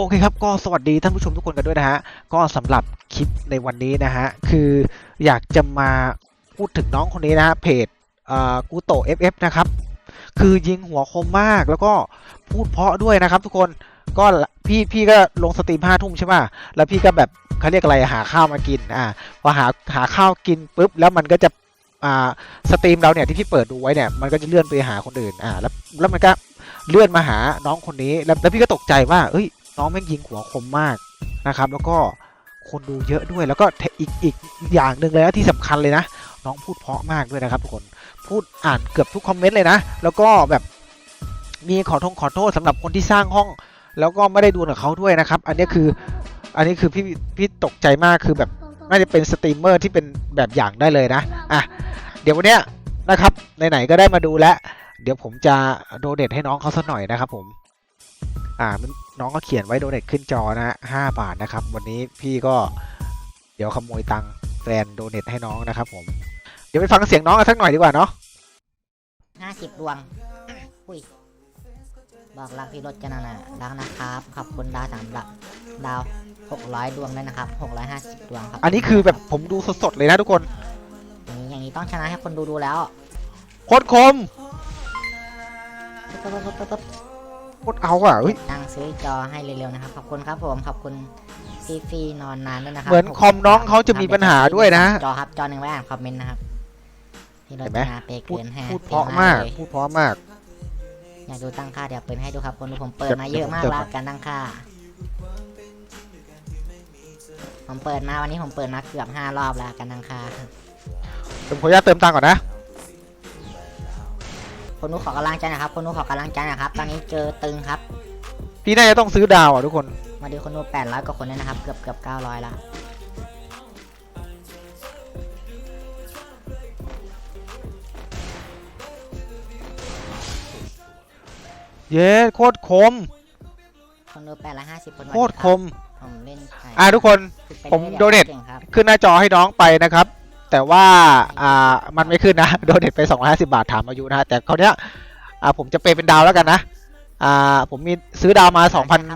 โอเคครับก็สวัสดีท่านผู้ชมทุกคนกันด้วยนะฮะก็สำหรับคลิปในวันนี้นะฮะคืออยากจะมาพูดถึงน้องคนนี้นะฮะเพจกูโตะ FF นะครับคือยิงหัวคมมากแล้วก็พูดเพาะด้วยนะครับ ทุกคนก็พี่พี่ก็ลงสตรีมห้าทุ่มใช่ไหมแล้วพี่ก็แบบเขาเรียกอะไรหาข้าวมากินอ่าพอหาหาข้าวกินปุ๊บแล้วมันก็จะอ่าสตรีมเราเนี่ยที่พี่เปิดดูไว้เนี่ยมันก็จะเลื่อนไปหาคนอื่นอ่าแล้วแล้วมันก็เลื่อนมาหาน้องคนนี้แล้วแล้วพี่ก็ตกใจว่าเอ้ย น้องแม่งยิงหัวคมมากนะครับ แล้วก็คนดูเยอะด้วยแล้วก็อีกอีกอย่างหนึ่งเลยนะที่สำคัญเลยนะ น้องพูดเพาะมากด้วยนะครับทุกคนพูดอ่านเกือบทุกคอมเมนต์เลยนะ แล้วก็แบบมีขอทงขอโทษสำหรับคนที่สร้างห้อง แล้วก็ไม่ได้ดูกับเขาด้วยนะครับ อันนี้คืออันนี้คือพี่พี่ตกใจมากคือแบบน่าจะเป็นสตรีมเมอร์ที่เป็นแบบอย่างได้เลยนะอะเดี๋ยววันเนี้ยนะครับไหนๆก็ได้มาดูแล้ว เดี๋ยวผมจะโดเนทให้น้องเขาสักหน่อยนะครับผม อ่ามั นน้องก็เขียนไว้โดเนทขึ้นจอนะฮะห้าบาทนะครับ วันนี้พี่ก็เดี๋ยวขโมยตังค์แฟนโดเนทให้น้องนะครับผม เดี๋ยวไปฟังเสียงน้องกันสักหน่อยดีกว่าเนาะห้าสิบดวง อุ้ย บอกรักพี่รถกันนะนะรักนะครับ ขอบคุณดาวสามดาวดาวหกร้อยดวงด้วยนะครับหกร้อยห้าสิบดวงครับอันนี้คือแบบผมดูสดๆเลยนะทุกคน อย่างนี้อย่างนี้ต้องชนะให้คนดูดูแล้ว โคตรคมปึ๊บปึ๊บปึ๊บปึ๊บปึ๊บ โคตรเอาอะเฮ้ย ตั้งซื้อจอให้เร็วๆนะครับ ขอบคุณครับผมขอบคุณฟีฟีนอนนานด้วยนะครับเหมือนคอมน้องเขาจะมีปัญหาด้วยนะ จอครับจอหนึ่งไว้อ่านคอมเมนต์นะครับพี่รถเห็นไหมนาเปพูดเกินห้าพูดเพราะมากเลยพูดเพราะมาก อยากดูตั้งค่าเดี๋ยวเปิดให้ดูครับคนดูผมเปิดมาเดี๋เยยวอะมากเดี๋ยวแล้วก่อนการตั้งค่า ผมเปิดมาวันนี้ผมเปิดมาเกือบห้ารอบแล้วการตั้งค่า ผมขออนุญาตเติมตังค์ก่อนนะ คนนู้ขอกำลังใจหนะครับ คนนู้ขอกำลังใจหนะครับ ตอนนี้เจอตึงครับ พี่น่าจะต้องซื้อดาวอะทุกคน มาดูคนนู้แปดร้อยกว่าคนเลยนะครับ เกือบเกือบเก้าร้อยละ เย้โคตรคม คนนู้แปดร้อยห้าสิบคนโคตรคม ผมเล่นไก่อะทุกคนฝึกไปผมรื่อยๆโดเนทก่งครับ ขึ้นหน้าจอให้น้องไปนะครับ แต่ว่าอ่ามันไม่ขึ้นนะโดเนทไป 250 บาทถามอายุนะฮะแต่คราวเนี้ยอ่าผมจะเปย์เป็นดาวแล้วกันนะอ่าผมมีซื้อดาวมา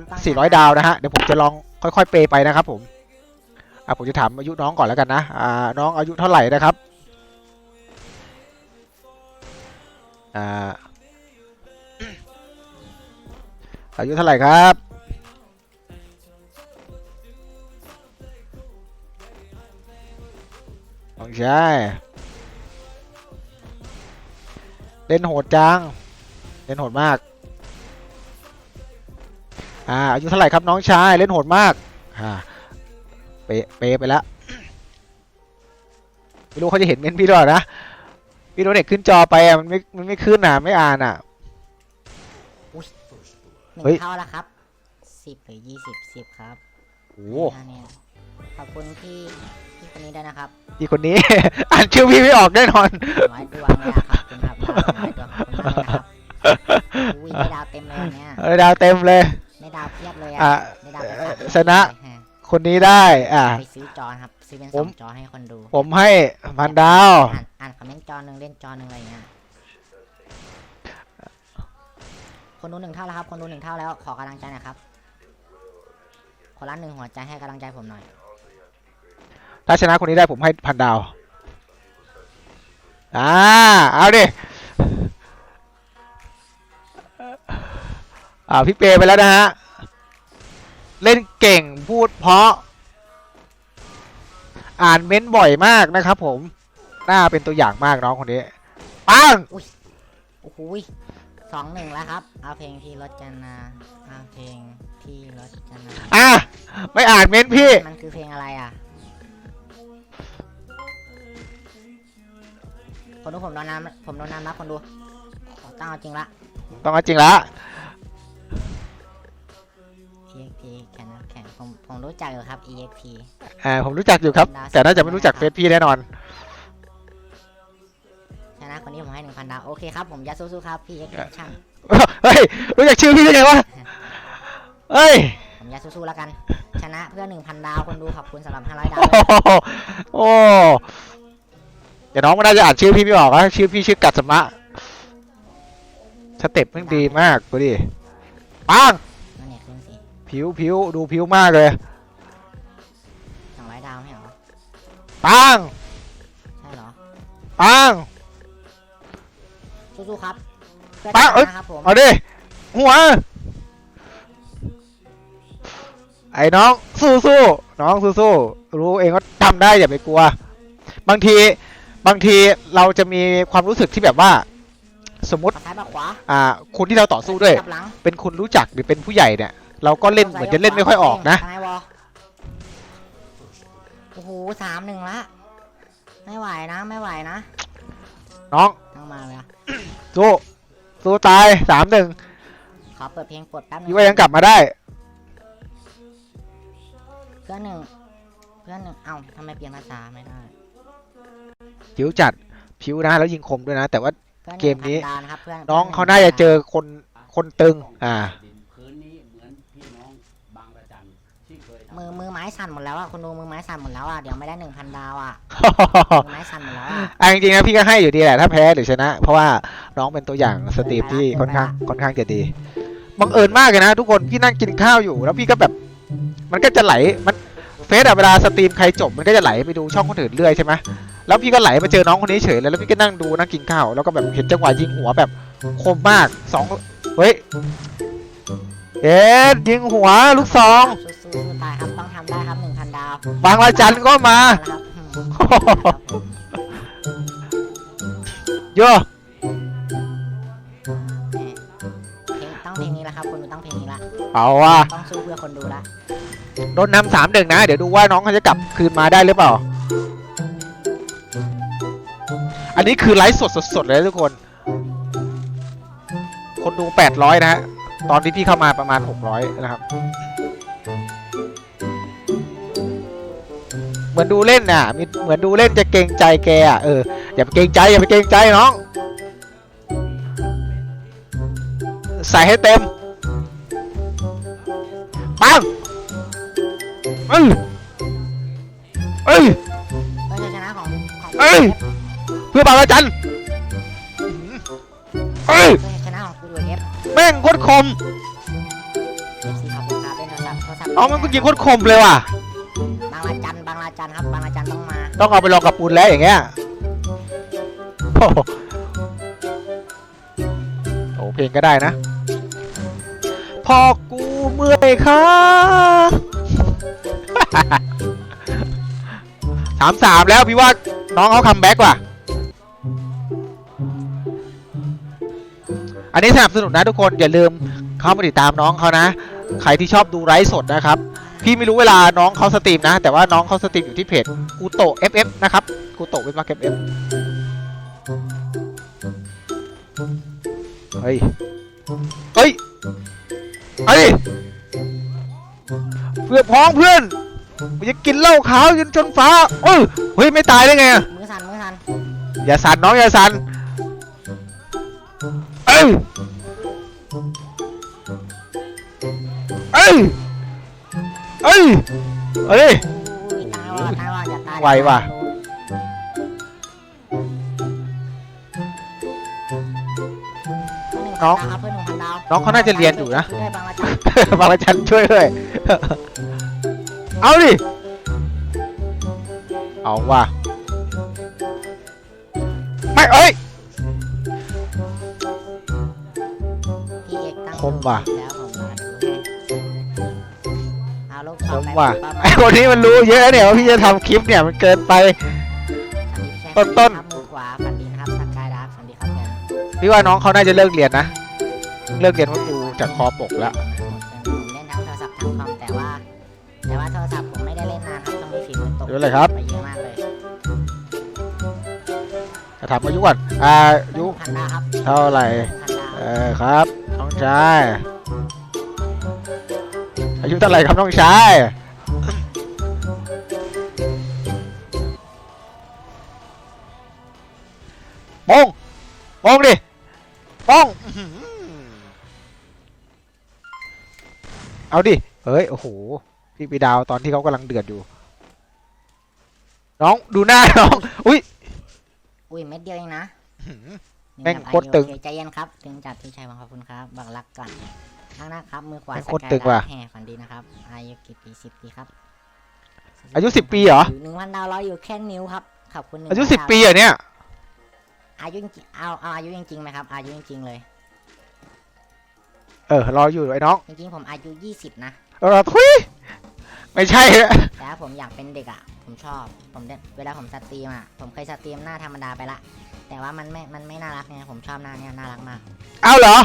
2,400 ดาวนะฮะเดี๋ยวผมจะลองค่อยๆเปย์ไปนะครับผมอ่าผมจะถามอายุน้องก่อนแล้วกันนะอ่าน้องอายุเท่าไหร่นะครับอ่าอายุเท่าไหร่ครับ น้องชายเล่นโหดจัง เล่นโหดมาก อ่าอายุเท่าไหร่ครับน้องชาย เล่นโหดมาก อ่า เปะเปะไปแล้วไม่รู้เขาจะเห็นเมนพี่ด้วยนะ พี่โดนเด็กขึ้นจอไปอะ มันไม่ มันไม่ขึ้นอะ ไม่อ่านอะ หนึ่เฮ้ย งเท่าแล้วครับสิบหรือยี่สิบสิบครับโอ้โหอันเนี้ยขอบคุณพี่พี่ คนนี้ด้วยนะครับพี่คนนี้ อ่านชื่อพี่ไม่ออกแน่นอนร้อยดวงเลยอะขอบคุณครับร้อยดวงขอบคุณมากเลยครับอุ้ยได้ดาวเต็มเลยวันเนี้ยเออดาวเต็มเลย ได้ดาวเพียบเลยอะอะได้ดาวเป็นเอ่อสามชนะเลยฮคนนี้ได้ อ่าไปซื้อจอนะครับซื้อเป็นผสอมงจอให้คนดูผมให้พันดาว อ่านอ่านคอมเมนต์จอหนึ่งเล่นจอหนึ่งอะไรอย่างเงี้ยคนดูหนึ่งเท่าแล้วครับ คนดูหนึ่งเท่าแล้วขอกำลังใจหน่อยครับคนละหนึ่งหัวใจให้กำลังใจผมหน่อย ถ้าชนะคนนี้ได้ผมให้พันดาว อ่า เอาดิอ่าพี่เปไปแล้วนะฮะ เล่นเก่งพูดเพราะ อ่านเม้นต์บ่อยมากนะครับผมน่าเป็นตัวอย่างมากน้องคนนี้ปังโอ้โหสองหนึ่งแล้วครับ เอาเพลงพี่รถจันนาเอาเพลงพี่รถจันนาอะไม่อ่านเม้นต์พี่ มันคือเพลงอะไรอะ คนดูผมโดนน้ำผมโดนน้ำนะคนดูขอตั้งเอาจริงละต้องเอาจริงละ EXP แข่งแข่งผมผมรู้จักอยู่ครับ EXP อ่าผมรู้จักอยู่ครับ แต่น่าจะไม่รู้จักเฟซพี่แน่นอน ชนะคนนี้ผมให้หนึ่งพันดาว โอเคครับ ผมจะสู้ๆครับพี่ EXP ช่างเฮ้ย รู้จักชื่อพี่ได้ไงวะเฮ้ย ผมจะสู้ๆแล้วกัน ชนะเพื่อหนึ่งพันดาว คนดูขอบคุณสำหรับห้าร้อยดาว โอ้โหโอ้ เดี๋ยวน้องมันน่าจะอ่านชื่อพี่ไม่ออกนะชื่อพี่ชื่อกัดสมะสเต็ปมันดีมากดูดิปังนั่นเนี่ยขึ้นสิพผิวผิวดูผิวมากเลยสองร้อยดาวไม่เหรอ ปังใช่เหรอ ปัง สู้ๆครับพื่ปะเอ้ยนะครับผม เอาดิหัว ไอ้น้องสู้สู้น้องสู้สู้รู้เองว่าทำได้อย่าไปกลัว บางที บางทีเราจะมีความรู้สึกที่แบบว่า สมมติปัดซ้ายปัดขวาอ่าคนที่เราต่อสู้ด้วย กลับหลังเป็นคนรู้จักหรือเป็นผู้ใหญ่เนี่ย เราก็เล่นเหมือนจะเล่นไม่ค่อยออกนะทนายวอโอ้โหสามหนึ่งละ ไม่ไหวนะ ไม่ไหวนะน้องต้องมาเลยอะสู้สู้ตายสามหนึ่งขอเปิดเพลงปลดแป๊บนึง พี่ว่ายังกลับมาได้ เพื่อนหนึ่งเพื่อนหนึ่งเอ้าทำไมเปลี่ยนภาษาไม่ได้ ผิวจัดผิวนะแล้วยิงคมด้วยนะ แต่ว่าพื่อนหงเกมนี้พัดาวนะครับเพื่อนน้องพื่เขาน่าจะเจอคนคนตึง อ่าดินพื้นนี้เหมือนพี่น้องบางระจันที่เคยทำมือมือไม้สั่นหมดแล้วอะคุณดูมือไม้สั่นหมดแล้วอะเดี๋ยวไม่ได้หนึ่งพันดาวอะมือไม้สั่นหมดแล้วอะอะจริงๆนะพี่ก็ให้อยู่ดีแหละถ้าแพ้หรือชนะ เพราะว่าน้องเป็นตัวอย่างสตรีมที่ค่อนข้างค่อนข้างจะดีบังเอิญมากเลยนะ ทุกคนพี่นั่งกินข้าวอยู่ แล้วพี่ก็แบบ มันก็จะไหลมันเฟซอะเวลาสตรีมใครจบมันก็จะไหลไปดูช่องคนอื่นเรื่อยใช่ไหม แล้วพี่ก็ไหลมาเจอน้องคนนี้เฉยเลยแล้วพี่ก็นั่งดูนั่งกินข้าวแล้วก็แบบเห็นจังหวะยิงหัวแบบคมมากสองเฮ้ยเอ็ดยิงหัวลูกซองสู้ๆสู้ตายครับต้องทำได้ครับหนึ่งพันดาวบางระจันก็มาครับอืมโย่เพลงต้องเพลงนี้ละครับคนดูต้องเพลงนี้ละเอาว่ะต้องสู้เพื่อคนดูละโดนนำสามหนึ่งนะ เดี๋ยวดูว่าน้องเขาจะกลับคืนมาได้หรือเปล่า อันนี้คือไลฟ์สดสดๆเลยนะทุกคน คนดูแปดร้อยนะฮะ ตอนที่พี่เข้ามาประมาณหกร้อยนะครับ เหมือนดูเล่นน่ะมีเหมือนดูเล่นจะเกรงใจแกอะเออ อย่าไปเกรงใจอย่าไปเกรงใจน้อง ใส่ให้เต็ม ปังเอ้ยเอ้ยเพื่อชัยชนะของของเอ้ย เพื่อบางระจันเอ้ยเพื่อชัยชนะของกูดูเอฟแม่งโคตรคมเอฟซีขอบคุณครับเล่นโทรศัพท์โทรศัพท์เอามันก็ยิงโคตรคมเลยว่ะ บางละจันบางละจันครับบางละจันต้องมาต้องเอาไปลองกับปูนแล้วอย่างเงี้ยโอ้โหโอ้เพลงก็ได้นะ พอกูเมื่อยค่ะ สามสามแล้วพี่ว่าน้องเขาคัมแบ็กว่ะ อันนี้สนับสนุนนะทุกคนอย่าลืมเข้ามาติดตามน้องเขานะ ใครที่ชอบดูไลฟ์สดนะครับ พี่ไม่รู้เวลาน้องเขาสตรีมนะ แต่ว่าน้องเขาสตรีมอยู่ที่เพจกูโต FF นะครับกูโตเว็บมาร์เก็ต FF เฮ้ยเฮ้ยเฮ้ยเพื่อนพ้องเพื่อนกูจะกินเหล้าขาวจนจนฟ้าเอ้ยเฮ้ยไม่ตายได้ไงอะมือสั่นมือสั่นอย่าสั่นน้องอย่าสั่นเอ้ยเอ้ยเอ้ยเอ้ย อุ้ยตายว่ะตายว่ะอย่าตายไวว่ะ น้องเพื่อนหนึ่งพันดาวน้องเขาน่าจะเรียนอยู่นะช่วยบางละจันบางระจันช่วยด้วย เอาดิ เอาว่ะ ไม่เอ้ย ว่ะแล้วผมมาดูให้เอาลูกผซองมไปว่ะประมาณไอคนนี้มันรู้เยอะเนี่ยว่าพี่จะทำคลิปเนี่ยมันเกินไป ต้นต้นครับมือขวาฝันดีนะครับสกายดาร์กฝันดีครับผมพี่ว่าน้องเขาน่าจะเลิกเรียนนะ เลิกเรียนเพราะดูจากคอปกแล้วผมเล่นทั้งโทรศัพท์ทั้งคอมแต่ว่า แต่ว่าโทรศัพท์ผมไม่ได้เล่นนานครับช่วงนี้ฝีมือตกเดี๋ยวเลยครับไปเยอะมากเลยจะถามอายุก่อนอายุพันดาวครับเท่าไหร่พันดาวเออครับน้องชายอายุเท่าไหร่ครับน้องชายโป้งโป้งดิโป้งเอาดิเฮ้ยโอ้โหพี่ปีดาวตอนที่เขากำลังเดือดอยู่ น้องดูหน้าน้องอุ้ยอุ้ยเม็ดเดียวเองนะ แม่งบบโคตรตึงโอเคใจเย็นครับตึงจัดพี่ชัยบังขอบคุณครับ บังรักก่อนข้างหน้าครับ มือขวาเป็นสโคตรกายตึงว่ะ แห่ฝันดีนะครับ อายุกี่ปีสิบปีครับอายุ10ปีเหรอ หนึ่งพันดาวร้อยอยู่แค่นิ้วครับขอบคุณ1,000อายุสิบดวปีเหรอเนี่ย อายุจริงๆเอาเอาอายุจริงๆไหมครับ อายุจริงๆเลย เออรออยู่ไอ้น้อง จริงๆผมอายุยี่สิบนะ เออทุย ไม่ใช่แต่ถ้าผมอยากเป็นเด็กอะ ผมชอบ ผมได้เวลาผมสตรีมอะ ผมเคยสตรีมหน้าธรรมดาไปละ แต่ว่ามันไม่ มันไม่น่ารักไง ผมชอบหน้าเนี้ยน่ารักมาก เอาเหรอ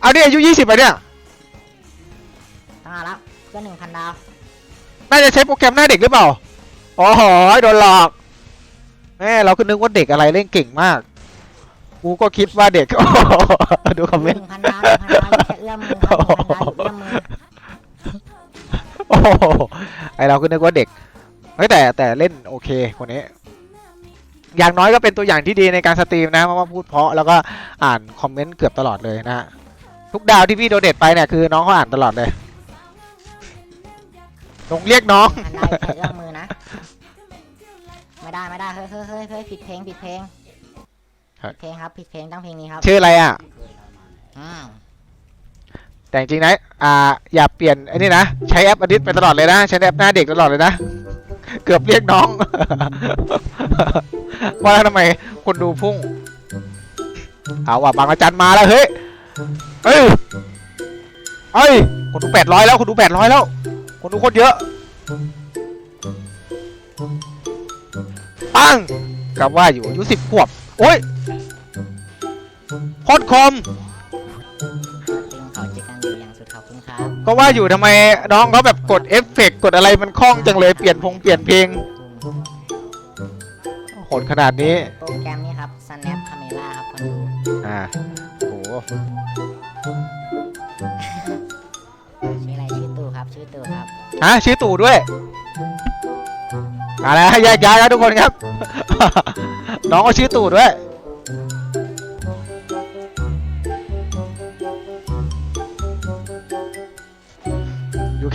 เอานี่อายุยี่สิบไปเนี่ย ต้องเอาแล้วเพื่อนหนึ่งพันดาว น่าจะใช้โปรแกรมหน้าเด็กหรือเปล่า อ๋อหอยโดนหลอก แม่เราก็นึกว่าเด็กอะไรเล่นเก่งมาก กูก็คิดว่าเด็กโอ้โหดูคอมเมหนต์ นึ่งพันดาวหนึ่งพันดาวอยู่แค่เอื้อมมือครับหนึ่งพันดาวอยู่เอื้อมมือ โอ้โหไอเราก็นึกว่าเด็กเฮ้ยแต่แต่เล่นโอเคคนนี้ อย่างน้อยก็เป็นตัวอย่างที่ดีในการสตรีมนะเพราะว่าพูดเพราะแล้วก็อ่านคอมเมนต์เกือบตลอดเลยนะฮะทุกดาวที่พี่โดเด็ดไปเนี่ยคือน้องเขาอ่านตลอดเลยลงเรียกน้องพันดาวอยู่แค่เอื้อมมือนะ ไม่ได้ไม่ได้เฮ้ยเฮ้ยเฮ้ยเฮ้ยผิดเพลงผิดเพลงครับผิดเพลงครับผิดเพลงต้องเพลงนี้ครับ ชื่ออะไรอะอืม แต่จริงๆนะอ่าอย่าเปลี่ยนไอ้นี่นะ ใช้แอปอดิตไปตลอดเลยนะ ใช้แอปหน้าเด็กตลอดเลยนะ เกือบเรียกน้อง ว่าแล้วทำไมคนดูพุ่ง เอาว่ะบางอาจารย์มาแล้วเฮ้ย เอ้ยเอ้ย คนดูแปดร้อยแล้ว คนดูแปดร้อยแล้ว คนดูโคตรเยอะ ปังกับว่าอยู่อายุสิบขวบ โอ้ยโคตรคม ก็ว่าอยู่ทำไมน้องเขาแบบกดเอฟเฟกต์กดอะไรมันคล่องจังเลยเปลี่ยนพงเปลี่ยนเพลงโหดขนาดนี้ โปรแกรมนี้ครับ Snap Camera ครับคนดูอ่าโหชื่ออะไรชื่อตู่ครับ ชื่อตู่ครับ ฮะชื่อตู่ด้วยมาแล้วแยกย้ายแล้วทุกคนครับ น้องก็ชื่อตู่ด้วย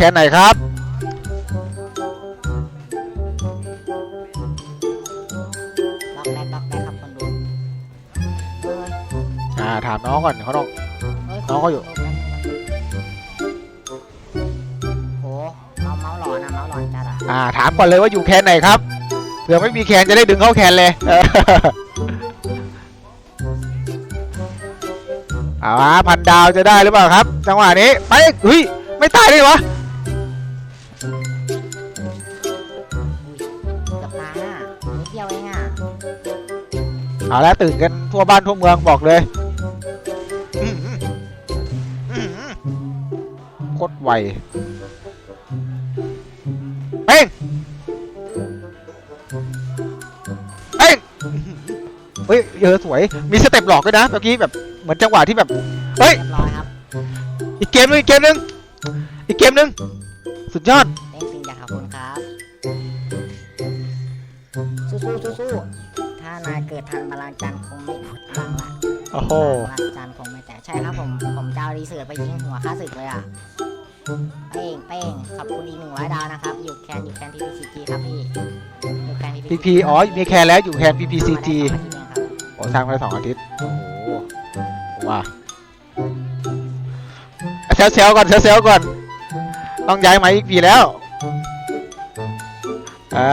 อยู่แค่ไหนครับล็อกแบ็คล็อกแบ็คครับคนดูเฮ้ยอ่าถามน้องก่อนเขาต้อง เฮ้ยน้องเขาอยู่ โหเอาเมาส์หลอนนะเมาส์หลอนจัดอะอ่าถามก่อนเลยว่าอยู่แคนไหนครับเผื่อไม่มีแคนจะได้ดึงเข้าแคนเลยเออเอาวะพันดาวจะได้หรือเปล่าครับ จังหวะนี้ไปเฮ้ยไม่ตายเลยวะ เอาแล้วตื่นกันทั่วบ้านทั่วเมืองบอกเลยอื้อหืออื้อหือโคตรไวเป้งเป้งเฮ้ยเออสวย มีสเต็ปหลอกด้วยนะเมื่อกี้แบบเหมือนจังหวะที่แบบ เฮ้ย เรียบร้อยครับ อีกเกมนึงอีกเกมนึงอีกเกมนึงสุดยอดานายเกิดทันบาลานจันทร์คงไม่บังละโอ้โหบาลานจันทร์คงไม่แตกใช่ครับผมผมจะเอารีเสิร์ชไปยิงหัวค่าศึกเลยอะเป้งเป้งขอบคุณอีกหนึ่งร้อยดาวนะครับ อยู่แคนอยู่แคนพีพีซีจีครับพี่อยู่แคนพีพีพีอ๋อมีแคนแล้วอยู่แคนพีพีซีจีโอ้สร้างมาได้สองอาทิตย์โอ้โหว้าเซลเซลก่อนเซลเซลก่อน ต้องย้ายมาอีกปีแล้วอ่า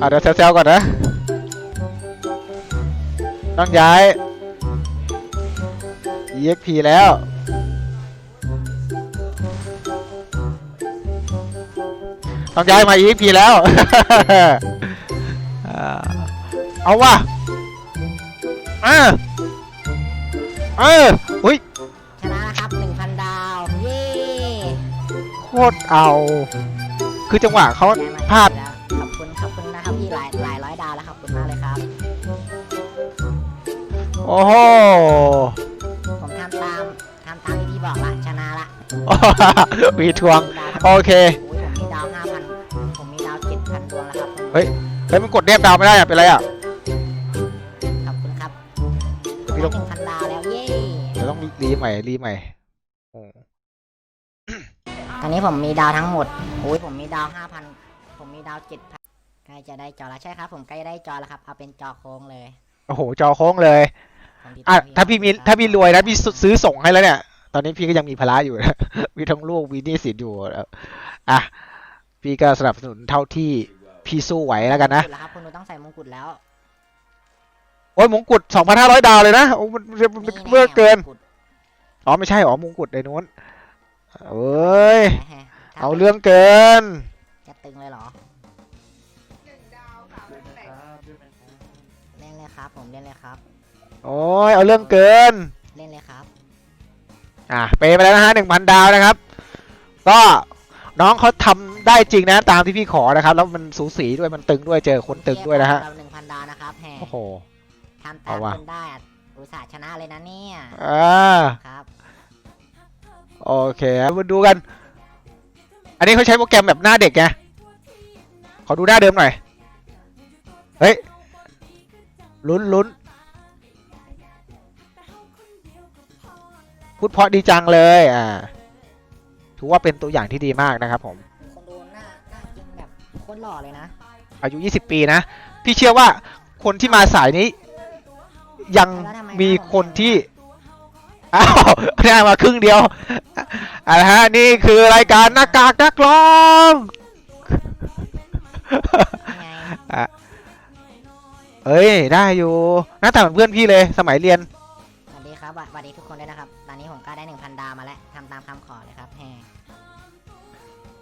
อ่าเดี๋ยวเซลเซลก่อนนะ ต้องย้าย EXP แล้ว ต้องย้ายมา EXP แล้วอ่าเอาว่ะเออเอออุ้ยชนะนะครับหนึ่งพันดาว เย้ โคตรเอา คือจังหวะเขาย้ยมพลาด โอ้โห ผมทำตามทำตามที่พี่บอกละชนะละมีทวง โอเคโอ้ยผมมีดาวห้าพันผมมีดาวเจ็ดพันดวงแล้วครับ เฮ้ย เฮ้ยมันกดเรียบดาวไม่ได้อะเป็นไรอะขอบคุณครับเดี๋ยวพี่ได้ต้องหนึ่งพันดาวแล้วเย้เดี๋ยวต้องรีใหม่ รีใหม่โอ้ตอนนี้ผมมีดาวทั้งหมดโอ้ยผมมีดาวห้าพันผมมีดาวเจ็ดพันใกล้จะได้จอแล้วใช่ครับ ผมใกล้ได้จอแล้วครับ เอาเป็นจอโค้งเลย โอ้โห จอโค้งเลย ผมติดอะตมถ้าพี่มีครับถ้าพี่รวยนะพี่ซื้อส่งให้แล้วเนี่ย ตอนนี้พี่ก็ยังมีภาระอยู่นะ มีทั้งลูกมีหนี้สินอยู่แล้วอะพี่ก็สนับสนุนเท่าที่พี่สู้ไหวแล้วกันนะแล้วครับคุณหนูต้องใส่มงกุฎแล้วโอ้ยมงกุฎ2,500 ดาวเลยนะโอ้มันมันมันนี่แน่เมื่อเกินมงกุฎอ๋อไม่ใช่อ๋อมงกุฎในนู้นเอ้ยแหมถ้เอาเรื่องเกิน จะตึงเลยเหรอเล่นเลยครับผมเล่นเลยครับ โอ้ยเอาเรื่องเกิน เล่นเลยครับ อะเปย์ไปแล้วนะฮะหนึ่งพันดาวนะครับ ก็น้องเขาทำได้จริงนะตามที่พี่ขอนะครับ แล้วมันสูสีด้วยมันตึงด้วยเจอคนตึงด้วยนะฮะ เราหนึ่งพันดาวนะครับแหมโอ้โห ทำตาเอามว่ะ คนได้อะอุตส่าห์ชนะเลยนะเนี่ยอ่าครับโอเคมาดูกัน อันนี้เขาใช้โปรแกรมแบบหน้าเด็กไงขอดูหน้าเดิมหน่อย เฮ้ยลุ้นลุ้น พูดเพราะดีจังเลยอ่าถือว่าเป็นตัวอย่างที่ดีมากนะครับผมคนดูหน้าหน้าจริงแบบโคตรหล่อเลยนะ อายุ 20 ปีนะ พี่เชื่อว่าคนที่มาสายนี้ ยังแล้วทำไมมีหน้าผมคนที่อ้าวได้มาครึ่งเดียวอะนะฮะนี่คือรายการหน้ากากนักร้องไงอะเอ้ยได้อยู่หน้าตาเหมือนเพื่อนพี่เลยสมัยเรียน สวัสดีครับสวัสดีทุกคนด้วยนะครับตอนนี้ ผมก็ได้หนึ่งพันดาวมาแล้วทำตามคำขอเลยครับแหม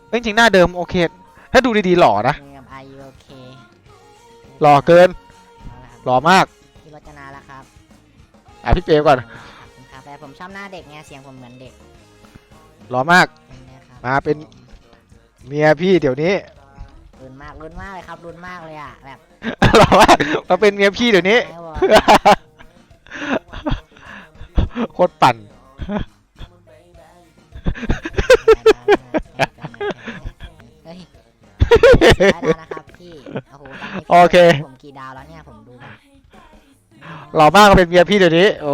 เอ้ยจริงๆหน้าเดิมโอเค ถ้าดูดีๆหล่อนะมีกับ Are you okay หล่อเกินเอาละครับหล่อมาก พี่รจนาแล้วครับอะพี่เปรมก่อน ขอบคุณครับแต่ผมชอบหน้าเด็กไงเสียงผมเหมือนเด็กหล่อมากนี่ครับมาเป็น เมียพี่เดี๋ยวนี้ รุนมากรุนมากเลยครับรุนมากเลยอะแบบหล่อมากมาเป็นเมียพี่เดี๋ยวนี้ ไม่วอโคตรปั่น เฮ้ยได้แล้วนะครับพี่ โอ้โหตอนนี้โอเค ผมกี่ดาวแล้วเนี่ยผมดูแบบหล่อมากก็เป็นเมียพี่เดี๋ยวนี้ โอ้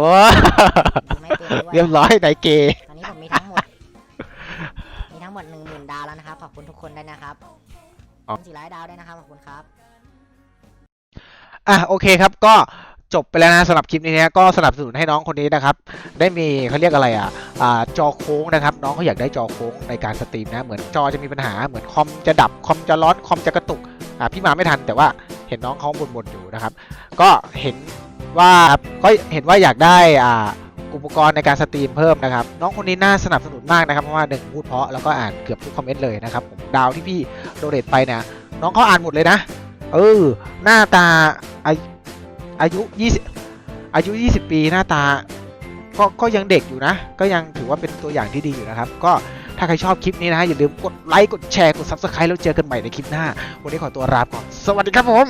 ดูไม่เป็นด้วยเรียบร้อยไหนเกย์ตอนนี้ผมมีทั้งหมด มีทั้งหมดหนึ่งหมื่นดาวแล้วนะครับ ขอบคุณทุกคนด้วยนะครับขอบคุณสี่ร้อยดาวด้วยนะครับ ขอบคุณครับ อะโอเคครับก็ จบไปแล้วนะสำหรับคลิปนี้นะก็สนับสนุนให้น้องคนนี้นะครับ ได้มีเขาเรียกอะไรอะอ่าจอโค้งนะครับ น้องเขาอยากได้จอโค้งในการสตรีมนะ เหมือนจอจะมีปัญหาเหมือนคอมจะดับคอมจะร้อนคอมจะกระตุกอะพี่มาไม่ทันแต่ว่าเห็นน้องเขาบ่นๆอยู่นะครับ ก็เห็นว่าก็เห็นว่าอยากได้อ่าอุปกรณ์ในการสตรีมเพิ่มนะครับ น้องคนนี้น่าสนับสนุนมากนะครับ เพราะว่าหนึ่งพูดเพราะแล้วก็อ่านเกือบทุกคอมเมนต์เลยนะครับผมดาวที่พี่โดเนทไปเนี่ยน้องเขาอ่านหมดเลยนะ เออ หน้าตา อายุ 20 อายุ 20 ปีหน้าตาก็ก็ยังเด็กอยู่นะ ก็ยังถือว่าเป็นตัวอย่างที่ดีอยู่นะครับ ก็ถ้าใครชอบคลิปนี้นะฮะอย่าลืมกดไลค์ กดแชร์ กด subscribe แล้วเจอกันใหม่ในคลิปหน้า วันนี้ขอตัวลาไปก่อน สวัสดีครับผม